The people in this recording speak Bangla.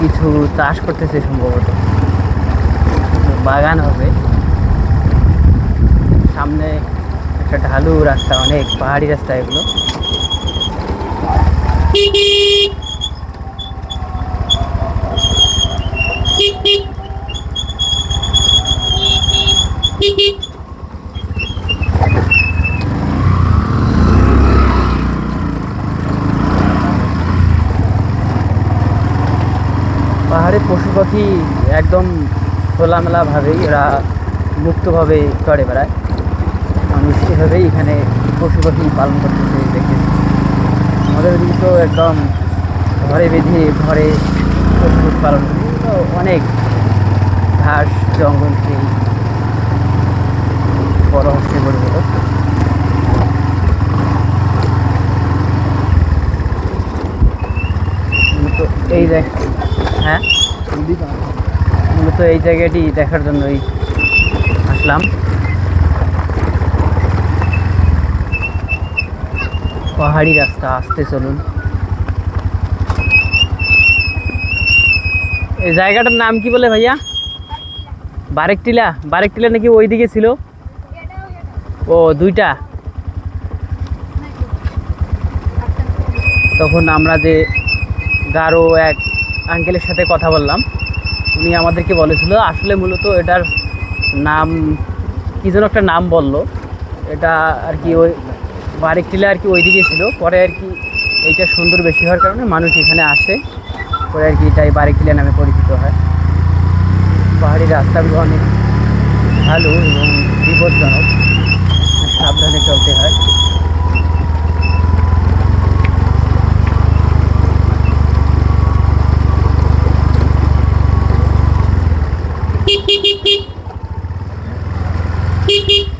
কিছু চাষ করতেছে সম্ভবত। বাগান হবে। সামনে একটা ঢালু রাস্তা অনেক পাহাড়ি রাস্তা এগুলো। পাহাড়ে পশু পাখি একদম খোলামেলাভাবেই এরা মুক্তভাবে চড়ে বেড়ায়। মানুষ এভাবেই এখানে পশু পাখি পালন করতেছে দেখে আমাদের ওদিকে তো একদম ঘরে বেঁধে ঘরে পশু পালন করে। তো অনেক ঘাস, জঙ্গল, সেই বড় হচ্ছে, বড় বড়। এই দেখ হ্যাঁ। মূলত এই জায়গাটি দেখার জন্যই আসলাম। পাহাড়ি রাস্তা, আসতে চলুন। এই জায়গাটার নাম কি বলে ভাইয়া? বারেকটিলা বারেকটিলা নাকি ওইদিকে ছিল? ও, দুইটা। তখন আমরা যে গারো এক আঙ্কেলের সাথে কথা বললাম। উনি আমাদেরকে বলেছিল, আসলে মূলত এটার নাম, কী যেন একটা নাম বলল। এটা আর কি ওই বারেক টিলা আর কি ওইদিকে ছিল। পরে আর কি এইটা সুন্দর বেশি হওয়ার কারণে মানুষ এখানে আসে। পরে আর কি এটাই বারেক টিলা নামে পরিচিত হয়। পাহাড়ি রাস্তাগুলো অনেক ভালো এবং বিপজ্জনক। Beep beep beep